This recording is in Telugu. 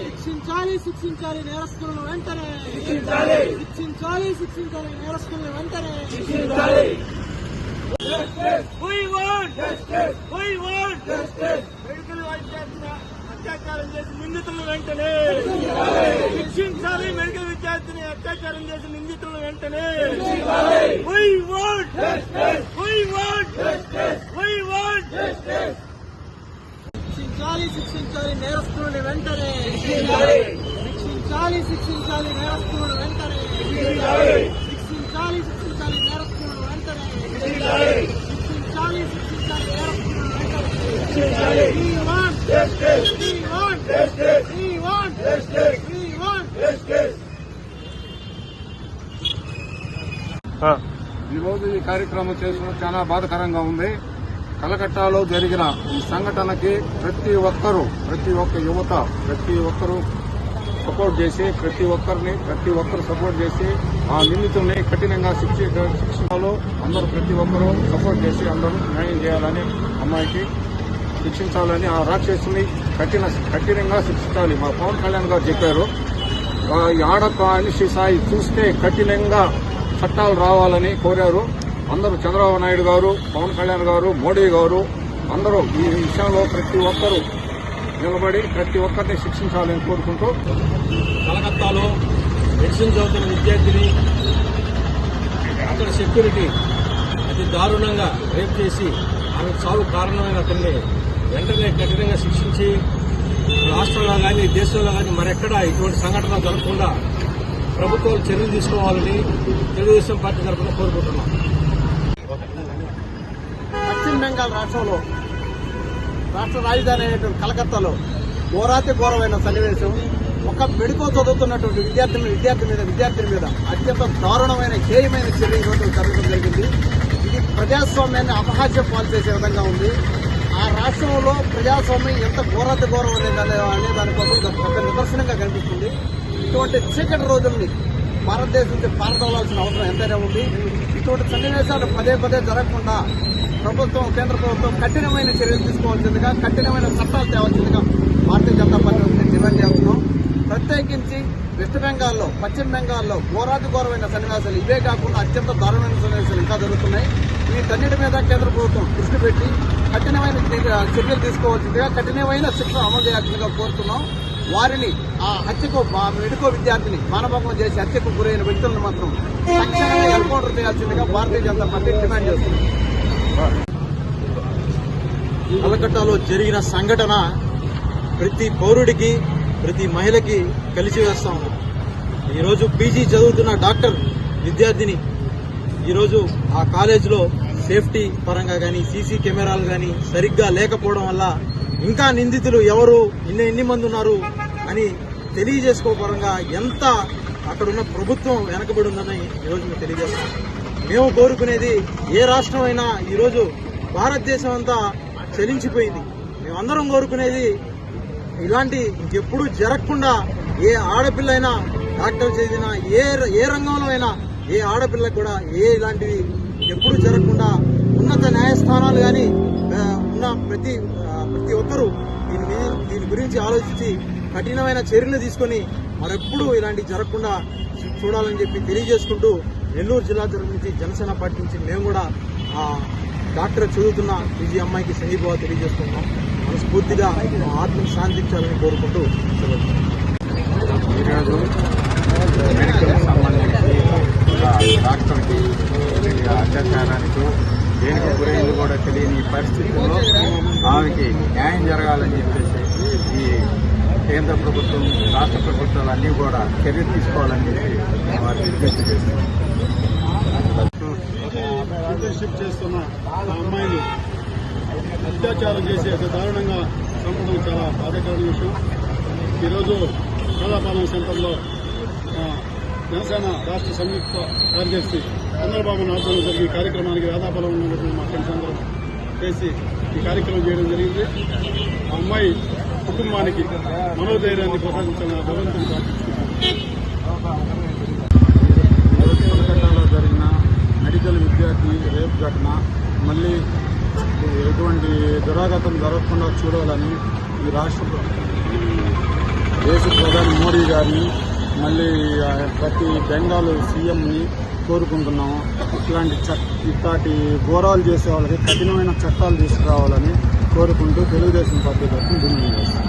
శిక్షించాలి శిక్షించాలి నేరస్తులను వెంటనే. శిక్షించాలి. శిక్షించాలి నేరస్తులను వెంటనే. We want justice. We want justice. Medical విద్యార్థుల అత్యాచారం చేసి నిందితులను వెంటనే. శిక్షించాలి. మెడికల్ విద్యార్థిని అత్యాచారం చేసి నిందితులను వెంటనే We want justice. We want justice. We want justice. శిక్షించాలి శిక్షించాలి నేరస్తులను వెంటనే శిక్షించాలి శిక్షించాలి నేరస్తులను వెంటనే. నేరస్తులను వెంటనే. నేరస్తులను వెంటనే. ఈ ఈ కార్యక్రమం చేసిన చాలా బాధకరంగా ఉంది. కలకట్టాలో జరిగిన ఈ సంఘటనకి ప్రతి ఒక్కరూ ప్రతి ఒక్క యువత ప్రతి ఒక్కరూ సపోర్ట్ చేసి ప్రతి ఒక్కరిని ప్రతి ఒక్కరు సపోర్ట్ చేసి ఆ నిందితుల్ని కఠినంగా శిక్ష శిక్షణలో అందరూ ప్రతి ఒక్కరూ సపోర్ట్ చేసి అందరూ న్యాయం చేయాలని అమ్మాయికి శిక్షించాలని ఆ రాక్షసుని కఠిన కఠినంగా శిక్షించాలి. మా పవన్ కళ్యాణ్ గారు చెప్పారు ఆ, ఈ అనిషి సాయి చూస్తే కఠినంగా చట్టాలు రావాలని కోరారు. అందరూ చంద్రబాబు నాయుడు గారు పవన్ కళ్యాణ్ గారు మోడీ గారు అందరూ ఈ విషయంలో ప్రతి ఒక్కరూ నిలబడి ప్రతి ఒక్కరిని శిక్షించాలని కోరుకుంటూ కలకత్తాలో మెడిసిన్ చదువుతున్న విద్యార్థిని అక్కడ సెక్యూరిటీ అతి దారుణంగా రేప్ చేసి ఆమె చావు కారణమైన అతన్ని వెంటనే కఠినంగా శిక్షించి రాష్ట్రంలో కానీ దేశంలో కానీ మరెక్కడా ఇటువంటి సంఘటన జరగకుండా ప్రభుత్వాలు చర్యలు తీసుకోవాలని తెలుగుదేశం పార్టీ తరఫున కోరుకుంటున్నాం. పశ్చిమ బెంగాల్ రాష్ట్రంలో రాష్ట్ర రాజధాని అయినటువంటి కలకత్తాలో ఘోరాతి ఘోరమైన సన్నివేశం ఒక మెడికో చదువుతున్నటువంటి విద్యార్థి విద్యార్థి మీద విద్యార్థుల మీద అత్యంత దారుణమైన హేయమైన చర్య ఈరోజు జరగడం జరిగింది. ఇది ప్రజాస్వామ్యాన్ని అపహాస్యం పాలు చేసే విధంగా ఉంది. ఆ రాష్ట్రంలో ప్రజాస్వామ్యం ఎంత ఘోరాతి ఘోరం అనేది అనే దానికోసం ఒక నిదర్శనంగా కనిపిస్తుంది. ఇటువంటి చీకటి రోజుల్ని భారతదేశం నుంచి పారదోలాల్సిన అవసరం ఎంతైనా ఉంది. ఇటువంటి సన్నివేశాలు పదే పదే జరగకుండా ప్రభుత్వం కేంద్ర ప్రభుత్వం కఠినమైన చర్యలు తీసుకోవాల్సిందిగా కఠినమైన చట్టాలు తేవాల్సిందిగా భారతీయ జనతా పార్టీ డిమాండ్ చేస్తున్నాం. ప్రత్యేకించి వెస్ట్ బెంగాల్లో పశ్చిమ బెంగాల్లో ఘోరాతి ఘోరమైన సన్నివేశాలు ఇవే కాకుండా అత్యంత దారుణమైన సన్నివేశాలు ఇంకా జరుగుతున్నాయి. వీటన్నిటి మీద కేంద్ర ప్రభుత్వం దృష్టి పెట్టి కఠినమైన చర్యలు తీసుకోవాల్సిందిగా కఠినమైన శిక్ష అమలు చేయాల్సిందిగా కోరుతున్నాం. వారిని ఆ హత్యకు మెడికో విద్యార్థిని మానభంగం చేసి హత్యకు గురైన వ్యక్తులను మాత్రం తక్షణమే ఎన్కౌంటర్ చేయాల్సిందిగా భారతీయ జనతా పార్టీ డిమాండ్ చేస్తుంది. కలకట్టాలో జరిగిన సంఘటన ప్రతి పౌరుడికి ప్రతి మహిళకి కలిసి వేస్తా ఉంది ఈరోజు పీజీ చదువుతున్న డాక్టర్ విద్యార్థిని ఈరోజు ఆ కాలేజీలో సేఫ్టీ పరంగా కానీ సీసీ కెమెరాలు కానీ సరిగ్గా లేకపోవడం వల్ల ఇంకా నిందితులు ఎవరు ఇన్ని ఎన్ని మంది ఉన్నారు అని తెలియజేసుకో పరంగా ఎంత అక్కడున్న ప్రభుత్వం వెనకబడి ఉందని ఈరోజు మేము తెలియజేస్తాం. మేము కోరుకునేది ఏ రాష్ట్రమైనా ఈరోజు భారతదేశం అంతా చలించిపోయింది. మేమందరం కోరుకునేది ఇలాంటి ఎప్పుడూ జరగకుండా ఏ ఆడపిల్ల అయినా డాక్టర్ చదివిన ఏ ఏ రంగంలో అయినా ఏ ఆడపిల్ల కూడా ఏ ఇలాంటివి ఎప్పుడు జరగకుండా ఉన్నత న్యాయస్థానాలు కానీ ఉన్న ప్రతి ప్రతి ఒక్కరూ దీని మీద దీని గురించి ఆలోచించి కఠినమైన చర్యలు తీసుకొని మరెప్పుడు ఇలాంటివి జరగకుండా చూడాలని చెప్పి తెలియజేసుకుంటూ నెల్లూరు జిల్లా నుంచి జనసేన పార్టీ నుంచి మేము కూడా ఆ డాక్టర్ చదువుతున్న విజయ అమ్మాయికి సంఘీభావ తెలియజేస్తున్నాం. మనస్ఫూర్తిగా ఆత్మ ఆత్మను శాంతించాలని కోరుకుంటూ ఈరోజు మెడికల్ సంబంధించి డాక్టర్కి అత్యాచారానికి దేనికి గురైంది కూడా తెలియని ఈ పరిస్థితుల్లో ఆమెకి న్యాయం జరగాలని చెప్పేసి ఈ కేంద్ర ప్రభుత్వం రాష్ట్ర ప్రభుత్వాలు అన్నీ కూడా చర్య తీసుకోవాలని చెప్పి మేము వారికి విజ్ఞప్తి చేస్తున్నాం లీడర్షిప్ చేస్తున్న ఆ అమ్మాయిని అత్యాచారం చేసి అతి దారుణంగా చంపడం చాలా బాధాకరమైన విషయం. ఈరోజు రాధాపాలెం సెంటర్లో జనసేన రాష్ట్ర సంయుక్త కార్యదర్శి చంద్రబాబు నాయుడు జరిగిన కార్యక్రమానికి రాధాపాలెం ఉన్నటువంటి మా ఫ్రెండ్స్ అందరం చేసి ఈ కార్యక్రమం చేయడం జరిగింది. ఆ అమ్మాయి కుటుంబానికి మనోధైర్యాన్ని ప్రసాదించాలని భగవంతుని ప్రార్థిస్తున్నాను. కలకత్తాలో జరిగిన మెడికల్ విద్యార్థి రేప్ ఘటన మళ్ళీ ఎటువంటి దురాఘాతం జరగకుండా చూడాలని ఈ రాష్ట్ర దేశ ప్రధాని మోడీ గారిని మళ్ళీ ప్రతి బెంగాల్ సీఎంని కోరుకుంటున్నాము. ఇట్లాంటి ఇట్లాంటి ఘోరాలు చేసే వాళ్ళకి కఠినమైన చట్టాలు తీసుకురావాలని కోరుకుంటూ తెలుగుదేశం పార్టీ తరఫున డిమాండ్ చేస్తాం